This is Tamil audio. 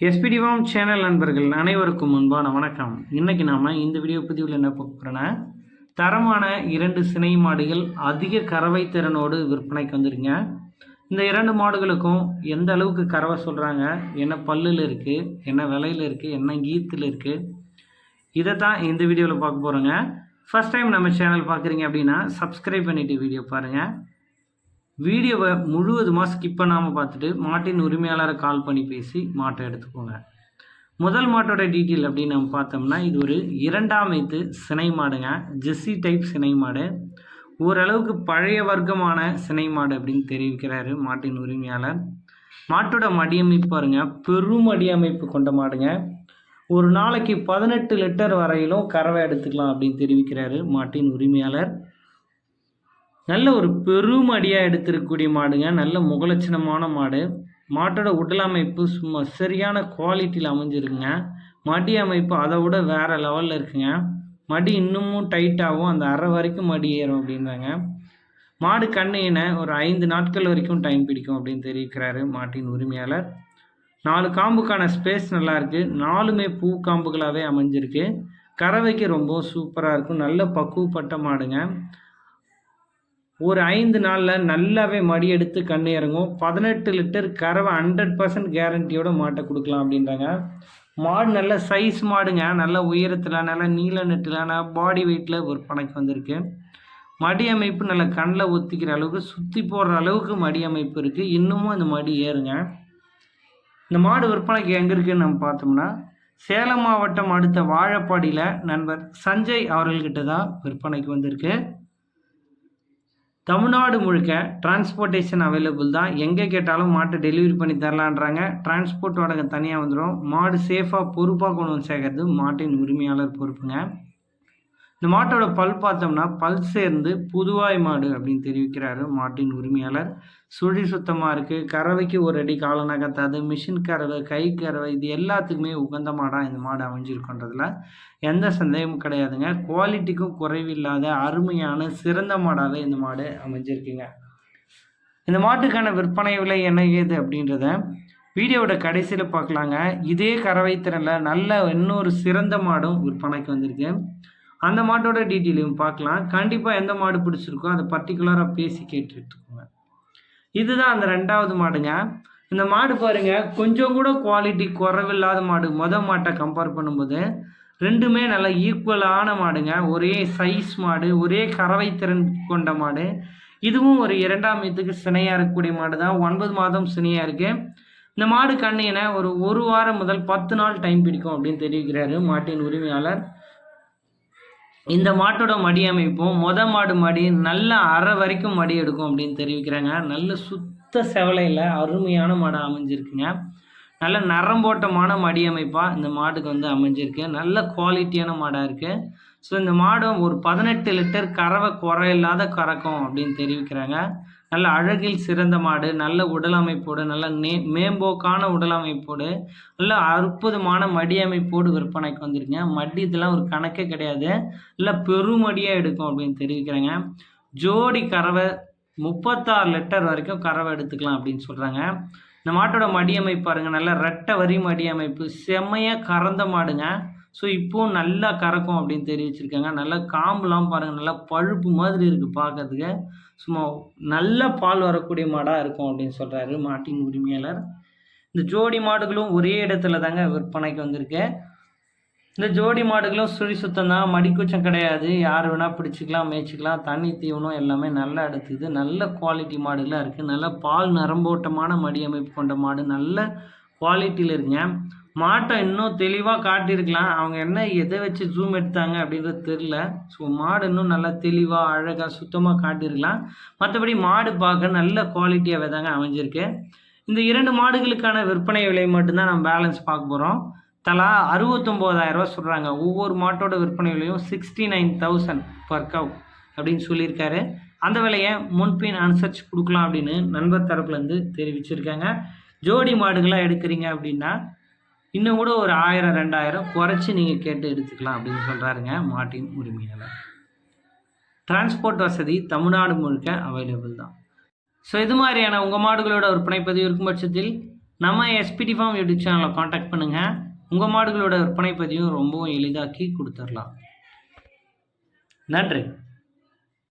எஸ்பிடிவாம் சேனல் நண்பர்கள் அனைவருக்கும் முன்பான வணக்கம். இன்னைக்கு நாம் இந்த வீடியோ பதிவில் என்ன பார்க்க போகிறோன்னா தரமான இரண்டு சினை மாடுகள் அதிக கறவை திறனோடு விற்பனைக்கு வந்துருங்க இந்த இரண்டு மாடுகளுக்கும் எந்த அளவுக்கு கறவை சொல்கிறாங்க என்ன பல்லில் இருக்குது என்ன விலையில் இருக்குது என்ன கீத்தில் இருக்குது இதை தான் இந்த வீடியோவில் பார்க்க போகிறோங்க ஃபஸ்ட் டைம் நம்ம சேனல் பார்க்குறீங்க அப்படின்னா சப்ஸ்கிரைப் பண்ணிவிட்டு வீடியோ பாருங்கள் வீடியோவை முழுவதுமாக ஸ்கிப் பண்ணாமல் பார்த்துட்டு மாட்டின் உரிமையாளரை கால் பண்ணி பேசி மாட்டை எடுத்துக்கோங்க. முதல் மாட்டோட டீட்டெயில் அப்படின்னு நம்ம பார்த்தோம்னா இது ஒரு இரண்டாம் இது சினை மாடுங்க. ஜெஸ்ஸி டைப் சினை மாடு. ஓரளவுக்கு பழைய வர்க்கமான சினை மாடு அப்படின்னு தெரிவிக்கிறாரு மாட்டின் உரிமையாளர். மாட்டோட மடியமைப்பு பாருங்க பெரும் மடியமைப்பு கொண்ட மாடுங்க. ஒரு நாளைக்கு பதினெட்டு லிட்டர் வரையிலும் கறவை எடுத்துக்கலாம் அப்படின்னு தெரிவிக்கிறாரு மாட்டின் உரிமையாளர். நல்ல ஒரு பெரும் அடியாக எடுத்திருக்கக்கூடிய மாடுங்க. நல்ல முகலட்சணமான மாடு. மாட்டோட உடல் அமைப்பு சும்மா சரியான குவாலிட்டியில் அமைஞ்சிருக்குங்க. மடி அமைப்பு அதை விட வேறு லெவலில் இருக்குங்க. மடி இன்னமும் டைட்டாகவும் அந்த அரை வரைக்கும் மடி ஏறும் அப்படின்றாங்க. மாடு கண்ணுன ஒரு ஐந்து நாட்கள் வரைக்கும் டைம் பிடிக்கும் அப்படின்னு தெரிவிக்கிறாரு மாட்டின் உரிமையாளர். நாலு காம்புக்கான ஸ்பேஸ் நல்லாயிருக்கு நாலுமே பூ காம்புகளாகவே அமைஞ்சிருக்கு. கறவைக்கு ரொம்ப சூப்பராக இருக்கும். நல்ல பக்குவப்பட்ட மாடுங்க. ஒரு ஐந்து நாளில் நல்லாவே மடி எடுத்து கண்ணு இறங்கும். பதினெட்டு லிட்டர் கறவை ஹண்ட்ரட் பர்சன்ட் கேரண்டியோட மாட்டை கொடுக்கலாம் அப்படின்றாங்க. மாடு நல்ல சைஸ் மாடுங்க. நல்ல உயரத்தில் நல்ல நீல நெட்டில் பாடி வெயிட்டில் விற்பனைக்கு வந்திருக்கு. மடி அமைப்பு நல்ல கண்ணில் ஒத்திக்கிற அளவுக்கு சுற்றி போடுற அளவுக்கு மடி அமைப்பு இருக்குது இன்னமும் அந்த மடி ஏறுங்க. இந்த மாடு விற்பனைக்கு எங்கே இருக்குன்னு நம்ம பார்த்தோம்னா சேலம் மாவட்டம் அடுத்த வாழப்பாடியில் நண்பர் சஞ்சய் அவர்கள்கிட்ட தான் விற்பனைக்கு வந்திருக்கு. தமிழ்நாடு முழுக்க டிரான்ஸ்போர்ட்டேஷன் அவைலபிள் தான். எங்கே கேட்டாலும் மாட்டை டெலிவரி பண்ணி தரலான்றாங்க. டிரான்ஸ்போர்ட் வாடகை தனியாக வந்துடும் மாடு சேஃபாக பொறுப்பாக கொண்டு வந்து சேர்க்கறது மாட்டின் உரிமையாளர் பொறுப்புங்க. இந்த மாட்டோட பல் பார்த்தோம்னா பல் சேர்ந்து புதுவாய் மாடு அப்படின்னு தெரிவிக்கிறாரு மாட்டின் உரிமையாளர். சுழி சுத்தமாக இருக்குது கறவைக்கு ஒரு அடி கால நகர்த்தாது மிஷின் கறவை கை கறவை இது எல்லாத்துக்குமே உகந்த மாடாக இந்த மாடு அமைஞ்சிருக்குன்றதுல எந்த சந்தேகமும் கிடையாதுங்க. குவாலிட்டிக்கும் குறைவில்லாத அருமையான சிறந்த மாடாகவே இந்த மாடு அமைஞ்சிருக்குங்க. இந்த மாட்டுக்கான விற்பனை விலை என்ன ஏது அப்படின்றத வீடியோவோட கடைசியில் பார்க்கலாங்க. இதே கறவை திறனில் நல்ல இன்னொரு சிறந்த மாடும் விற்பனைக்கு வந்திருக்கு. அந்த மாட்டோட டீட்டெயிலையும் பார்க்கலாம். கண்டிப்பாக எந்த மாடு பிடிச்சிருக்கோ அதை பர்டிகுலராக பேசி கேட்டு இதுதான் அந்த ரெண்டாவது மாடுங்க. இந்த மாடு பாருங்க கொஞ்சம் கூட குவாலிட்டி குறைவில்லாத மாடு. மொதல் மாட்டை கம்பேர் பண்ணும்போது ரெண்டுமே நல்லா ஈக்குவலான மாடுங்க. ஒரே சைஸ் மாடு ஒரே கறவை திறன் கொண்ட மாடு. இதுவும் ஒரு இரண்டாம் இதுக்கு சினையாக இருக்கக்கூடிய மாடு தான் ஒன்பது மாதம் சினையாக இருக்குது இந்த மாடு கண்ணினை ஒரு ஒரு வாரம் முதல் பத்து நாள் டைம் பிடிக்கும் அப்படின்னு தெரிவிக்கிறாரு மாட்டின் உரிமையாளர். இந்த மாட்டோட மடி அமைப்பும். மொத மாடு மடி நல்ல அரை வரைக்கும் மடி எடுக்கும் அப்படின்னு தெரிவிக்கிறாங்க. நல்ல சுத்த செவலையில் அருமையான மாடு அமைஞ்சிருக்குங்க. நல்ல நரம்போட்டமான மடி அமைப்பாக இந்த மாட்டுக்கு வந்து அமைஞ்சிருக்கு. நல்ல குவாலிட்டியான மாடாக இருக்குது ஸோ இந்த மாடும் ஒரு பதினெட்டு லிட்டர் கறவை குறையில்லாத கறக்கும் அப்படின்னு தெரிவிக்கிறாங்க. நல்ல அழகில் சிறந்த மாடு நல்ல உடல் அமைப்போடு நல்ல நே மேம்போக்கான உடல் அமைப்போடு நல்ல அற்புதமான மடி அமைப்போடு விற்பனைக்கு வந்திருக்கீங்க. மடி இதெல்லாம் ஒரு கணக்கே கிடையாது. இல்லை பெருமடியாக எடுக்கும் அப்படின்னு தெரிவிக்கிறாங்க. ஜோடி கறவை முப்பத்தாறு லிட்டர் வரைக்கும் கறவை எடுத்துக்கலாம் அப்படின்னு சொல்கிறாங்க இந்த மாட்டோட மடி அமைப்பு பாருங்கள் நல்ல ரெட்டை வரி மடி அமைப்பு. செம்மையாக கறந்த மாடுங்க. ஸோ இப்போவும் நல்லா கறக்கும் அப்படின்னு தெரிவிச்சிருக்காங்க நல்லா காம்புலாம் பாருங்கள் நல்லா பழுப்பு மாதிரி இருக்குது பார்க்கறதுக்கு. சும்மா நல்ல பால் வரக்கூடிய மாடாக இருக்கும் அப்படின்னு சொல்கிறாரு மாட்டின் உரிமையாளர். இந்த ஜோடி மாடுகளும் ஒரே இடத்துல தாங்க விற்பனைக்கு வந்திருக்கு. இந்த ஜோடி மாடுகளும் சுழி சுத்தம் தான் மடிக்குச்சம் கிடையாது. யார் வேணால் பிடிச்சிக்கலாம் மேய்ச்சிக்கலாம் தண்ணி தீவனம் எல்லாமே நல்லா எடுத்துக்குது நல்ல குவாலிட்டி மாடுகளாக இருக்குது நல்ல பால் நரம்போட்டமான மடி அமைப்பு கொண்ட மாடு. நல்ல குவாலிட்டியில் இருக்குங்க. மாட்டை இன்னும் தெளிவாக காட்டியிருக்கலாம். அவங்க என்ன எதை வச்சு ஜூம் எடுத்தாங்க அப்படின்றது தெரில ஸோ மாடு இன்னும் நல்லா தெளிவாக அழகாக சுத்தமாக காட்டியிருக்கலாம். மற்றபடி மாடு பார்க்க நல்ல குவாலிட்டியாகவே தாங்க அமைஞ்சிருக்கு. இந்த இரண்டு மாடுகளுக்கான விற்பனை விலை மட்டும்தான் நம்ம பேலன்ஸ் பார்க்க போகிறோம் தலா அறுபத்தொம்போதாயிரரூவா சொல்கிறாங்க ஒவ்வொரு மாட்டோட விற்பனை விலையும் sixty nine thousand per cow அப்படின்னு சொல்லியிருக்காரு. அந்த விலையை முன்பின் அனுசரித்து கொடுக்கலாம் அப்படின்னு நண்பர் தரப்புலேருந்து தெரிவிச்சிருக்காங்க. ஜோடி மாடுகளாக எடுக்கிறீங்க அப்படின்னா இன்னும் கூட ஒரு ஆயிரம் ரெண்டாயிரம் குறைச்சி நீங்கள் கேட்டு எடுத்துக்கலாம் அப்படின்னு சொல்கிறாருங்க மாட்டின் உரிமையாளர். டிரான்ஸ்போர்ட் வசதி தமிழ்நாடு முழுக்க அவைலபிள் தான். ஸோ இது மாதிரியான உங்கள் மாடுகளோட விற்பனை பதிவு இருக்கும் பட்சத்தில் நம்ம எஸ்பிடி ஃபார்ம் யூடியூப் சேனலை காண்டாக்ட் பண்ணுங்கள் உங்கள் மாடுகளோட விற்பனை பதிவும் ரொம்பவும் எளிதாக்கி கொடுத்துடலாம். நன்றி.